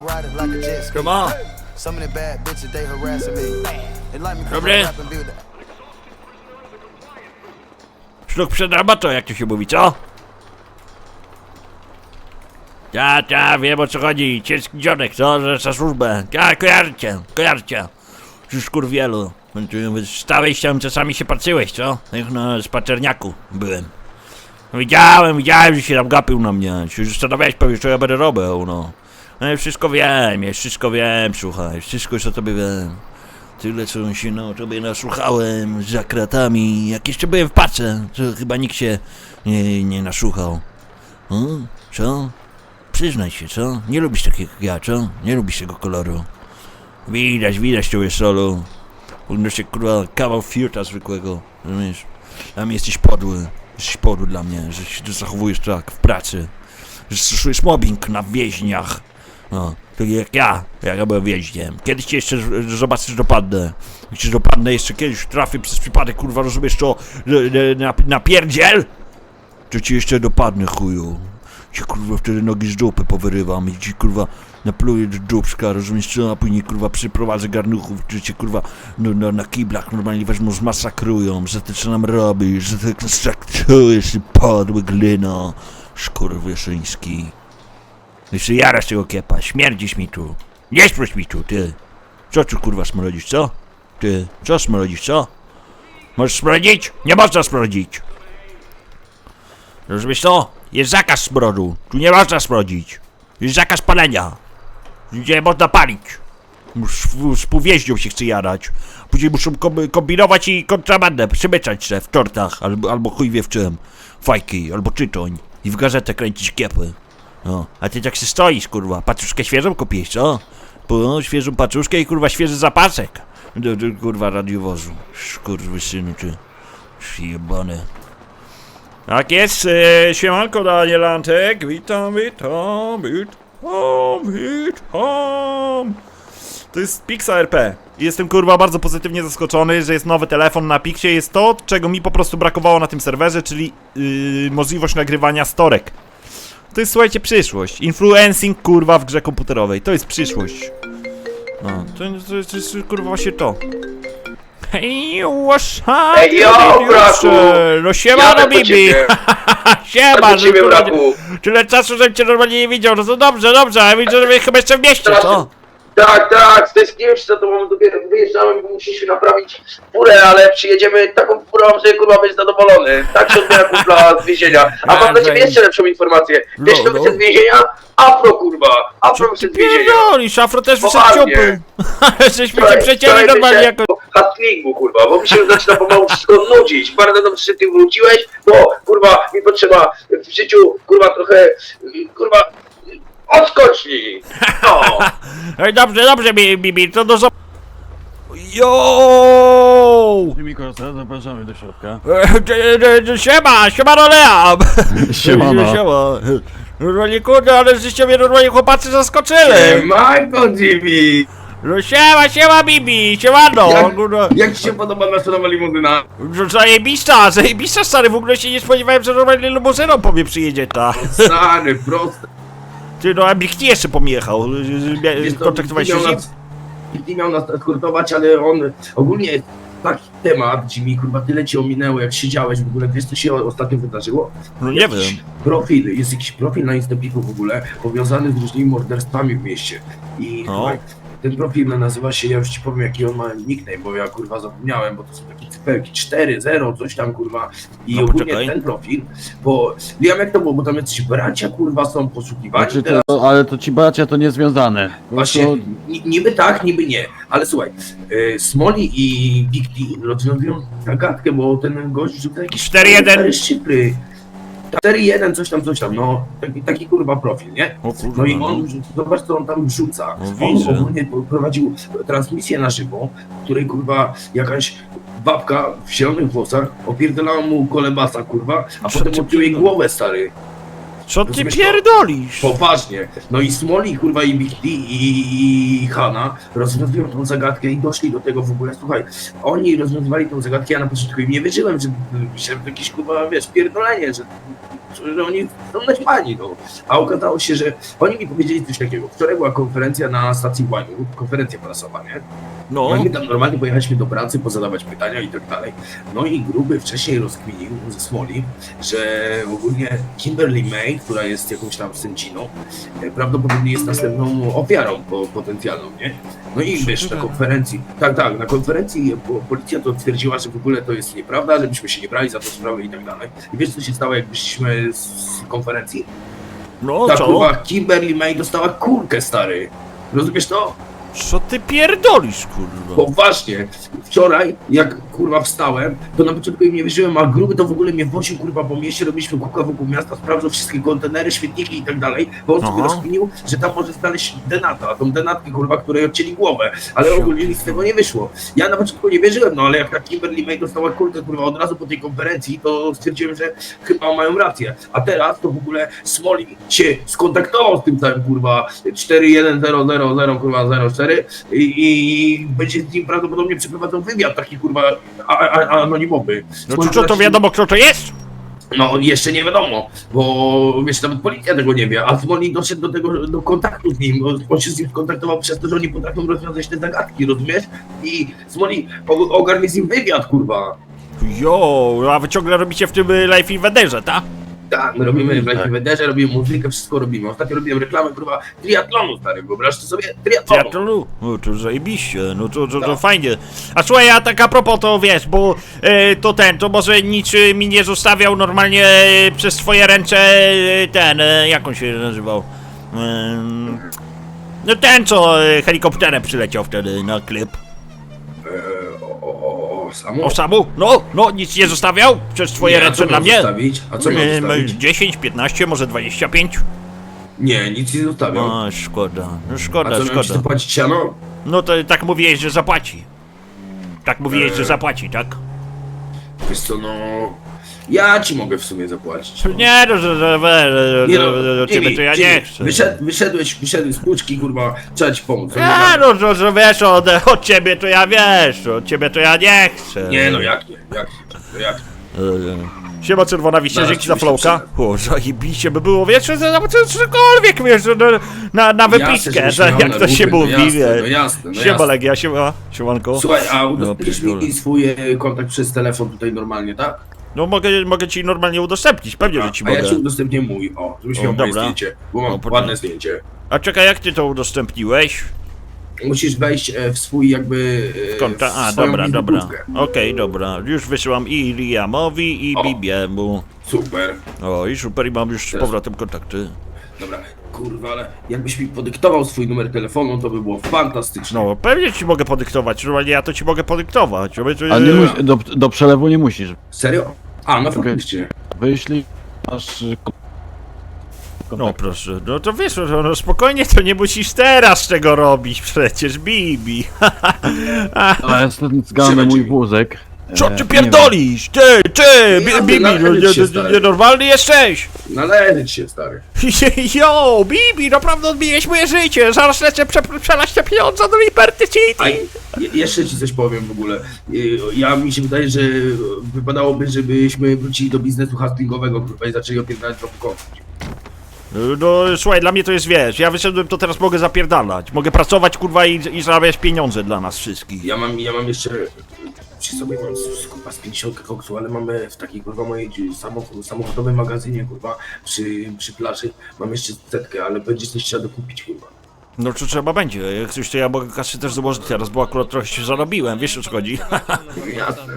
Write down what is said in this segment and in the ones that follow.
Riding like a jet ski. Come on. Some of the bad bitches, they harassing me. They like me. I rap and build that. Szluk przed robotą, jak to się mówi, co? Ja, ja, wiem o co chodzi. Ciężki dzionek, co? Że za służbę. Ja, kojarcie, kojarcie. Już kurwielu. Stałeś tam, czasami się patrzyłeś, co? Jak na spacerniaku byłem. Widziałem, widziałem, że się tam gapił na mnie. Się zastanawiałeś pewnie, co ja będę robił, no. No ja wszystko wiem, ja wszystko wiem, słuchaj. Wszystko już o tobie wiem. Tyle, co się no tobie nasłuchałem za kratami. Jak jeszcze byłem w pace, to chyba nikt się nie, nie nasłuchał. O, co? Przyznaj się, co? Nie lubisz takiego jak ja, co? Nie lubisz tego koloru. Widać, widać jest solo. Powinno się kurwa kawał fiuta zwykłego, rozumiesz? Dla mnie jesteś podły. Jesteś podły dla mnie, że się zachowujesz tak w pracy. Że stosujesz mobbing na więźniach. No, tak jak ja, jak ja byłem więźniem. Kiedyś cię jeszcze zobaczysz dopadnę. Cię dopadnę jeszcze kiedyś trafię przez przypadek, kurwa, rozumiesz to, na, na pierdziel? To ci jeszcze dopadnę, chuju. Ci kurwa wtedy nogi z dupy powyrywam i ci kurwa napluję do dupska, rozumiesz co? A później kurwa przyprowadzę garnuchów, czy cię kurwa no, no, na kiblach normalnie wezmą, zmasakrują, że ty co nam robisz, że ty traktujesz ty podły glino, szkurwyszyński. Jeszcze jarasz tego kiepa, śmierdzisz mi tu. Nie spróć mi tu, ty. Co tu kurwa smrodzisz, co? Ty, co smrodzisz, co? Możesz smrodzić? Nie można smrodzić. Rozumiesz to? Jest zakaz smrodu. Tu nie można smrodzić. Jest zakaz palenia. Nie można palić. Sp- Współwieźnią się chce jarać. Później muszą kom- kombinować i kontrabandę przemyczać se w tortach, albo, albo chuj wie w czym. Fajki, albo czytoń. I w gazetę kręcić kiepy. No, a ty tak się stoisz, kurwa. Paczuszkę świeżą kupiłeś, co? Po świeżą paczuszkę i kurwa świeży zapasek. Do, do kurwa radiowozu. Kurwy synu, ty. Jebany. Tak jest, e, siemanko Daniel Antek, witam, witam, witam, witam. To jest Pixa RP. Jestem kurwa bardzo pozytywnie zaskoczony, że jest nowy telefon na Pixie. Jest to, czego mi po prostu brakowało na tym serwerze, czyli yy, możliwość nagrywania storek. To jest słuchajcie przyszłość. Influencing kurwa w grze komputerowej. To jest przyszłość. No, to, to, to jest kurwa właśnie to. Hej, up? Ej, yo, braku! No siema, Jadę no po Bibi! ciebie. Siema, do ciebie, że- braku. Tyle czasu, żebym cię normalnie nie widział, no to dobrze, dobrze, a widzę, że chyba jeszcze w mieście, Teraz- co? Tak, tak, stęskniłem się za tobą, dopiero wyjeżdżałem, bo musieliśmy naprawić furę, ale przyjedziemy taką furą, że kurwa będziesz zadowolony. Tak się odbiera kumpla z więzienia. A mam dla ciebie jeszcze lepszą informację. Wiesz No, kto no. wyszedł z więzienia? Afro kurwa, Afro wyszedł z więzienia. Pierdolisz, Afro też wyszedł Poważnie. ciupy. Żeśmy cię przecięli normalnie jako... o Hustlingu kurwa, bo mi się zaczyna pomału wszystko nudzić. Bardzo dobrze, że ty wróciłeś, bo kurwa mi potrzeba w życiu kurwa trochę kurwa odskoczni. No. Ej, dobrze, dobrze, Bi- Bibi, to do zo... Yo! Mikosa, zapraszamy do środka. E, e, e, Siema, siema Rolea! Siemano. Siema. Normalnie kurde, ale żeście mnie normalnie chłopacy zaskoczyli! Michael Jimmy! No siema, siema Bibi, siemano! Jak- Kurde. Jak ci się podoba nasza nowa limuzyna? No, Zajebista, zajebista stary, w ogóle się nie spodziewałem, że normalnie limuzyną po mnie przyjedzie ta. Stary, proste. Ty no, a nikt jeszcze pomijechał. Kontaktowałeś się z nim? Nie miał nas eskortować, ale on ogólnie taki temat, Jimmy, kurwa, tyle ci ominęło, jak siedziałeś w ogóle, wiesz co się ostatnio wydarzyło? No nie Jakiś wiem. Profil, jest jakiś profil na Instapiku w ogóle, powiązany z różnymi morderstwami w mieście. I No. słuchaj, ten profil nazywa się, ja już ci powiem jaki on ma nickname, bo ja kurwa zapomniałem, bo to są takie cyferki 4, 0, coś tam kurwa. I No, ogólnie poczekaj. ten profil, bo wiem jak to było, bo tam jacyś bracia kurwa są poszukiwani Znaczy teraz. to, ale to ci bracia to niezwiązane. Po Właśnie, prostu- ni- niby tak, niby nie, ale słuchaj, y, Smoli i Big D rozwiązują zagadkę, bo ten gość rzuca jakieś 4-1. stare szyfry. 4-1, coś tam, coś tam, no, taki, taki kurwa profil, nie? O kurwa, No i no. on, zobacz co on tam wrzuca. No on ogólnie prowadził transmisję na żywo, w której kurwa jakaś babka w zielonych włosach opierdalała mu kolebasa kurwa, a potem odciął jej głowę stary. Co ty Rozumiesz to? pierdolisz? Poważnie. No i Smoli, kurwa, i Big D, i, i Hanna rozwiązują tą zagadkę i doszli do tego w ogóle. Słuchaj, oni rozwiązywali tą zagadkę, ja na początku im nie wierzyłem, że, że jakieś, kurwa, wiesz, pierdolenie, że że oni są naćpani, no. A okazało się, że oni mi powiedzieli coś takiego. Wczoraj była konferencja na stacji Łaniu, konferencja prasowa, nie? No, No i my tam normalnie pojechaliśmy do pracy, pozadawać pytania i tak dalej. No i gruby wcześniej rozkminił ze Smoli, że ogólnie Kimberly May, która jest jakąś tam sędziną, e, prawdopodobnie jest następną ofiarą po, potencjalną, nie? No i wiesz, na konferencji, tak, tak, na konferencji po, policja to twierdziła, że w ogóle to jest nieprawda, żebyśmy się nie brali za to sprawę i tak dalej. I wiesz, co się stało, jak wyszliśmy z, konferencji? no Ta co? Kimberly May dostała kurkę, stary. Rozumiesz to? Co ty pierdolisz, kurwa? Poważnie, wczoraj jak kurwa wstałem, to na początku im nie wierzyłem, a gruby to w ogóle mnie woził kurwa po mieście, robiliśmy kółka wokół miasta, sprawdzał wszystkie kontenery, śmietniki i tak dalej, bo on sobie Aha. rozkminił, że tam może znaleźć denata, tą denatkę kurwa, której odcięli głowę, ale ogólnie nic z tego nie wyszło. Ja na początku nie wierzyłem, no ale jak ta Kimberly May dostała kulkę kurwa od razu po tej konferencji, to stwierdziłem, że chyba mają rację. A teraz to w ogóle Smoli się skontaktował z tym całym kurwa 41000 kurwa 04 i, i będzie z nim prawdopodobnie przeprowadzał wywiad taki kurwa a, a, anonimowy. No czy co, to wiadomo kto to jest? No jeszcze nie wiadomo, bo wiesz, nawet policja tego nie wie, a Smoli doszedł do tego, do kontaktu z nim, bo on się z nim skontaktował przez to, że oni potrafią rozwiązać te zagadki, rozumiesz? I o- ogarnie z nim wywiad, kurwa. Jo, a wy ciągle robicie w tym y, Life Invaderze, tak? Tak, my robimy w Tak. Life Wederze, robimy muzykę, wszystko robimy. Ostatnio robiłem reklamę, kurwa, triatlonu, stary, wyobraźcie sobie, triatlonu. Teatrolu? No to zajebiście, no to, to, to Tak. fajnie. A słuchaj, a tak a propos to wiesz, bo e, to ten, to może nic e, mi nie zostawiał normalnie e, przez twoje ręce e, ten, e, jak on się nazywał? Em, no ten, co e, helikopterem przyleciał wtedy na klip. O, samo? O samu? No, no, nic nie zostawiał przez twoje Nie, a ręce dla miał mnie? Zostawić? A co miał E, zostawić? 10, 15, może 25? Nie, nic nie zostawiał. O, szkoda, no A szkoda, co ci szkoda. zapłacić siano? No to tak mówiłeś, że zapłaci. Tak mówiłeś, że Eee. zapłaci, tak? Wiesz co, no... Ja ci mogę w sumie zapłacić. no. Nie, no, że, że, że, Nie że, no, że, że ciebie Jimmy, to ja nie chcę. Wyszedł, wyszedłeś, wyszedłeś z kłuczki, kurwa, trzeba ci pomóc. Nie, no, że, że wiesz, od, od ciebie to ja wiesz, od ciebie to ja nie chcę. Nie no, jak nie, jak nie, no jak nie. Siema czerwona wiśnia, Zaraz dzięki za ci flowka. O, zajebiście by było, wiesz, że cokolwiek, wiesz, że na, na, na wypiskę, Jasne, że żeby jak to się na mówi, no jasne, no jasne, no Siema jasne. Legia, siema, siemanko. Słuchaj, a udostępnisz mi swój e, kontakt przez telefon tutaj normalnie, tak? No mogę, mogę ci normalnie udostępnić, pewnie, że ci a ja ci udostępnię mój, o, żebyś O, miał moje dobra. zdjęcie, bo mam O, proszę. ładne zdjęcie. A czekaj, jak ty to udostępniłeś? Musisz wejść e, w swój jakby... e, Konta, w a swoją dobra, dobra. wizytówkę. Okej, dobra. Już wysyłam i Liamowi, i O. Bibiemu. Super, O, i super, i mam już z powrotem kontakty. dobra. Kurwa, ale jakbyś mi podyktował swój numer telefonu, to by było fantastyczne. No, pewnie ci mogę podyktować, normalnie ja to ci mogę podyktować. żeby A nie mus, do, do przelewu nie musisz. Serio? A, no faktycznie. Wyślij masz y, ko- No kontakt. proszę, no to wiesz, no, no spokojnie, to nie musisz teraz tego robić przecież, Bibi. Ale jest ten zgany Trzymaj mój wózek. Co E, ty nie pierdolisz? Ty, ty, Bi- Bibi, no, nie- nie- nienormalny jesteś. Należy ci się, stary. Jo, Bibi, naprawdę odbijesz moje życie, zaraz lecę prze, przelać te pieniądze do Liberty A City. je- jeszcze ci coś powiem w ogóle. Y, Ja mi się wydaje, że wypadałoby, żebyśmy wrócili do biznesu hustlingowego, kurwa, i zaczęli opierdalać trochę kończyć. No słuchaj, dla mnie to jest wiesz, ja wyszedłem, to teraz mogę zapierdalać. Mogę pracować, kurwa, i, i zarabiać pieniądze dla nas wszystkich. Ja mam, ja mam jeszcze przy sobie mam z- kurwa z 50 koksu, ale mamy w takiej kurwa mojej samochód, samochodowym magazynie, kurwa, przy, przy plaży mam jeszcze setkę, ale będzie coś trzeba dokupić, kurwa. No to trzeba będzie, jak coś to ja mogę kasy też założyć teraz, bo akurat trochę się zarobiłem, wiesz o co chodzi? No jasne.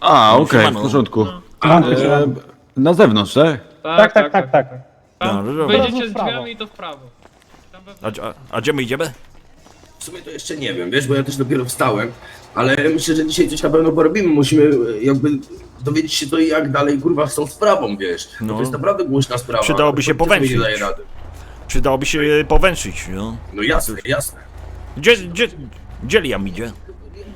A, okej, w porządku. A, E, na zewnątrz, tak? Tak, tak, tak, tak. No, no, dobra. Wejdziecie z w prawo. drzwiami to w prawo. Tam wewnątrz. A, a, a gdzie my idziemy? W sumie to jeszcze nie wiem, wiesz, bo ja też dopiero wstałem, ale myślę, że dzisiaj coś na pewno porobimy. Musimy e, jakby dowiedzieć się to jak dalej, kurwa, z tą sprawą, wiesz. No. No. To jest naprawdę głośna sprawa. Przydałoby się Policja sobie nie powęszyć. daje rady. Przydałoby się e, powęszyć, no. No jasne, jasne. Gdzie, gdzie, gdzie Liam idzie?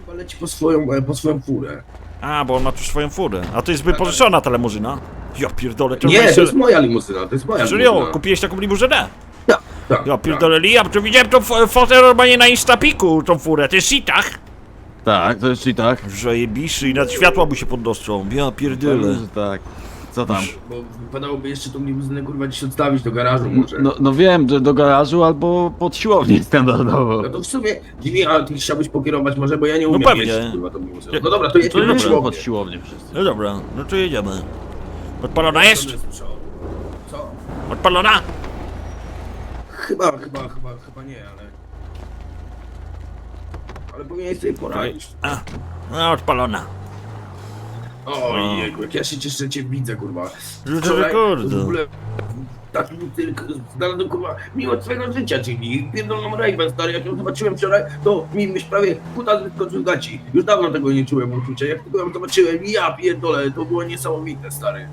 Chyba leci po swoją, e, po swoją furę. A, bo on ma tu swoją furę. A to jest wypożyczona ta limuzyna? Ja pierdolę, to Nie, to jest moja limuzyna, to jest moja Serio, limuzyna. kupiłeś taką limuzynę? Tak, Ja pierdolę Liam, to widziałem tą fo- fotę normalnie na Instapiku, tą furę, to jest sitach. Tak, to jest i tak. Zajebiszy i nawet światła mu się podnoszą, ja pierdolę. Że tak. Co tam? Bo wypadałoby jeszcze tą limuzynę kurwa gdzieś odstawić do garażu może. No, no wiem, że do garażu albo pod siłownię standardowo. No to w sumie, Jimmy, a ty chciałbyś pokierować może, bo ja nie No umiem pewnie. jeździć kurwa tą limuzyną. No dobra, to na jedźmy siłownię. pod siłownię wszyscy. No dobra, no to jedziemy. Odpalona jest? Co? Odpalona? Chyba, chyba, chyba, chyba nie, ale... Ale powinieneś sobie poradzić. A, no odpalona. O, jejku, jak ja się cieszę, że cię widzę, kurwa. Wczoraj kurde. w ogóle tylko znalazłem, kurwa, miłość swojego życia, czyli pierdolną Raven, stary, jak ją zobaczyłem wczoraj, to mi myśl prawie kuta wyskoczył gaci. Już dawno tego nie czułem uczucia, jak tylko ją zobaczyłem, ja pierdolę, to było niesamowite, stary.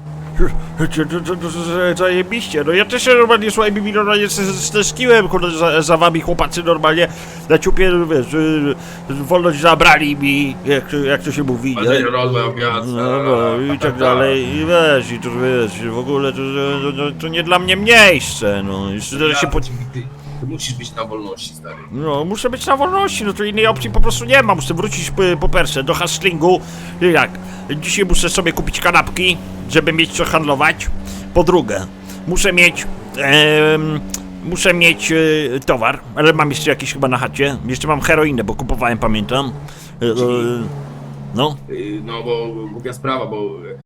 Zajebiście, no ja też się normalnie, słuchaj, mi normalnie stęskiłem, kurde, za, za wami chłopacy normalnie na ciupie, wiesz, y, wolność zabrali mi, jak, to- jak to się mówi, nie? No, no i tak dalej, i wiesz, i to wiesz, w ogóle to, to, to nie dla mnie miejsce, no, jeszcze teraz się po... Ty, ty musisz być na wolności, stary. No, muszę być na wolności, no to innej opcji po prostu nie ma. Muszę wrócić po, po persze do hustlingu. I jak? Dzisiaj muszę sobie kupić kanapki, żeby mieć co handlować. Po drugie, muszę mieć. em, muszę mieć e, towar, ale mam jeszcze jakiś chyba na chacie. Jeszcze mam heroinę, bo kupowałem, pamiętam. E, no, Yy, No bo głupia sprawa, bo yy,